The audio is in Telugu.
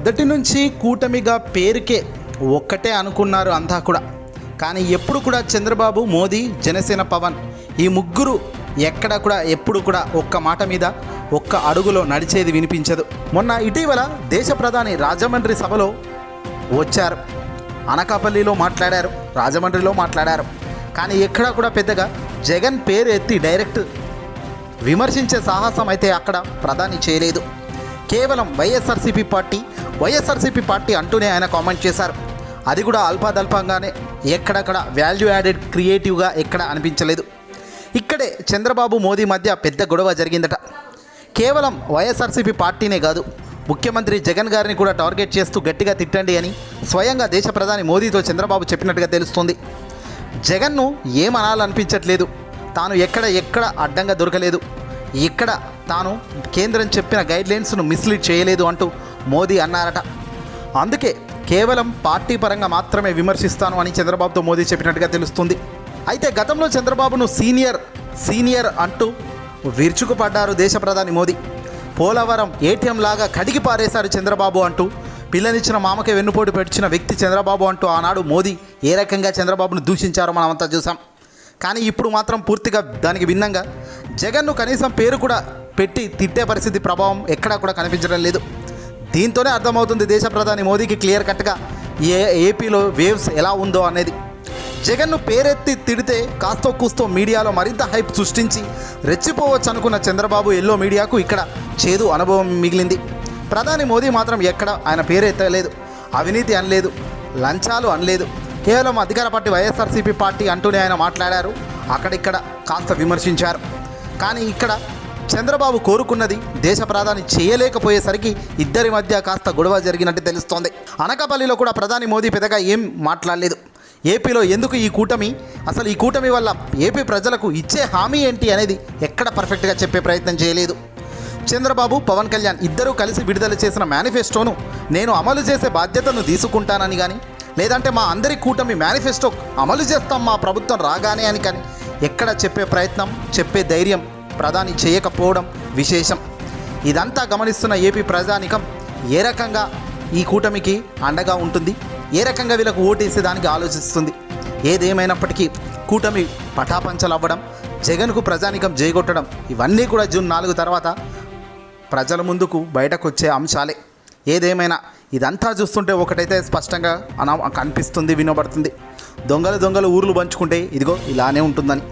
మొదటి నుంచి కూటమిగా పేరుకే ఒక్కటే అనుకున్నారు అంతా కూడా. కానీ ఎప్పుడు కూడా చంద్రబాబు మోదీ జనసేన పవన్ ఈ ముగ్గురు ఎక్కడ కూడా ఎప్పుడు కూడా ఒక్క మాట మీద ఒక్క అడుగులో నడిచేది వినిపించదు. మొన్న ఇటీవల దేశ ప్రధాని రాజమండ్రి సభలో వచ్చారు. అనకాపల్లిలో మాట్లాడారు రాజమండ్రిలో మాట్లాడారు. కానీ ఎక్కడా కూడా పెద్దగా జగన్ పేరు ఎత్తి డైరెక్ట్ విమర్శించే సాహసం అయితే అక్కడ ప్రధాని చేయలేదు. కేవలం వైఎస్ఆర్సీపీ పార్టీ వైఎస్ఆర్సీపీ పార్టీ అంటూనే ఆయన కామెంట్ చేశారు. అది కూడా అల్పాదల్పంగానే ఎక్కడక్కడ వాల్యూ యాడెడ్ క్రియేటివ్గా ఎక్కడ అనిపించలేదు. ఇక్కడే చంద్రబాబు మోదీ మధ్య పెద్ద గొడవ జరిగిందట. కేవలం వైఎస్ఆర్సీపీ పార్టీనే కాదు ముఖ్యమంత్రి జగన్ గారిని కూడా టార్గెట్ చేస్తూ గట్టిగా తిట్టండి అని స్వయంగా దేశ ప్రధాని మోదీతో చంద్రబాబు చెప్పినట్టుగా తెలుస్తుంది. జగన్ను ఏమనాలనిపించట్లేదు. తాను ఎక్కడ ఎక్కడ అడ్డంగా దొరకలేదు. ఎక్కడ తాను కేంద్రం చెప్పిన గైడ్లైన్స్ను మిస్లీడ్ చేయలేదు అంటూ మోదీ అన్నారట. అందుకే కేవలం పార్టీ పరంగా మాత్రమే విమర్శిస్తాను అని చంద్రబాబుతో మోదీ చెప్పినట్టుగా తెలుస్తుంది. అయితే గతంలో చంద్రబాబును సీనియర్ సీనియర్ అంటూ విరుచుకుపడ్డారు దేశ ప్రధాని మోదీ. పోలవరం ఏటీఎం లాగా కడిగి పారేశారు చంద్రబాబు అంటూ పిల్లనిచ్చిన మామకే వెన్నుపోటు పెట్టిన వ్యక్తి చంద్రబాబు అంటూ ఆనాడు మోదీ ఏ రకంగా చంద్రబాబును దూషించారో మనమంతా చూసాం కానీ ఇప్పుడు మాత్రం పూర్తిగా దానికి భిన్నంగా జగన్ను కనీసం పేరు కూడా పెట్టి తిట్టే పరిస్థితి ప్రభావం ఎక్కడా కూడా కనిపించడం లేదు. దీంతోనే అర్థమవుతుంది దేశ ప్రధాని మోదీకి క్లియర్ కట్గా ఏ ఏపీలో వేవ్స్ ఎలా ఉందో అనేది. జగన్ను పేరెత్తి తిడితే కాస్తో కూస్తో మీడియాలో మరింత హైప్ సృష్టించి రెచ్చిపోవచ్చు అనుకున్న చంద్రబాబు ఎల్లో మీడియాకు ఇక్కడ చేదు అనుభవం మిగిలింది. ప్రధాని మోదీ మాత్రం ఎక్కడ ఆయన పేరెత్తలేదు అవినీతి అనలేదు లంచాలు అనలేదు. కేవలం అధికార పార్టీ వైఎస్ఆర్సీపీ పార్టీ అంటూనే ఆయన మాట్లాడారు అక్కడిక్కడ కాస్త విమర్శించారు. కానీ ఇక్కడ చంద్రబాబు కోరుకున్నది దేశ ప్రధాని చేయలేకపోయేసరికి ఇద్దరి మధ్య కాస్త గొడవ జరిగినట్టు తెలుస్తోంది. అనకాపల్లిలో కూడా ప్రధాని మోదీ పెద్దగా ఏం మాట్లాడలేదు. ఏపీలో ఎందుకు ఈ కూటమి? అసలు ఈ కూటమి వల్ల ఏపీ ప్రజలకు ఇచ్చే హామీ ఏంటి అనేది ఎక్కడ పర్ఫెక్ట్గా చెప్పే ప్రయత్నం చేయలేదు. చంద్రబాబు పవన్ కళ్యాణ్ ఇద్దరూ కలిసి విడుదల చేసిన మేనిఫెస్టోను నేను అమలు చేసే బాధ్యతను తీసుకుంటానని కానీ లేదంటే మా అందరి కూటమి మేనిఫెస్టో అమలు చేస్తాం మా ప్రభుత్వం రాగానే అని కానీ ఎక్కడ చెప్పే ప్రయత్నం చెప్పే ధైర్యం ప్రధాని చేయకపోవడం విశేషం. ఇదంతా గమనిస్తున్న ఏపీ ప్రజానికం ఏ రకంగా ఈ కూటమికి అండగా ఉంటుంది? ఏ రకంగా వీళ్ళకు ఓటేసే దానికి ఆలోచిస్తుంది? ఏదేమైనప్పటికీ కూటమి పటాపంచలు అవ్వడం జగన్కు ప్రజానికం జయగొట్టడం ఇవన్నీ కూడా జూన్ నాలుగు తర్వాత ప్రజల ముందుకు బయటకు వచ్చే అంశాలే. ఏదేమైనా ఇదంతా చూస్తుంటే ఒకటైతే స్పష్టంగా అన కనిపిస్తుంది వినబడుతుంది. దొంగలు దొంగలు ఊర్లు పంచుకుంటే ఇదిగో ఇలానే ఉంటుందని.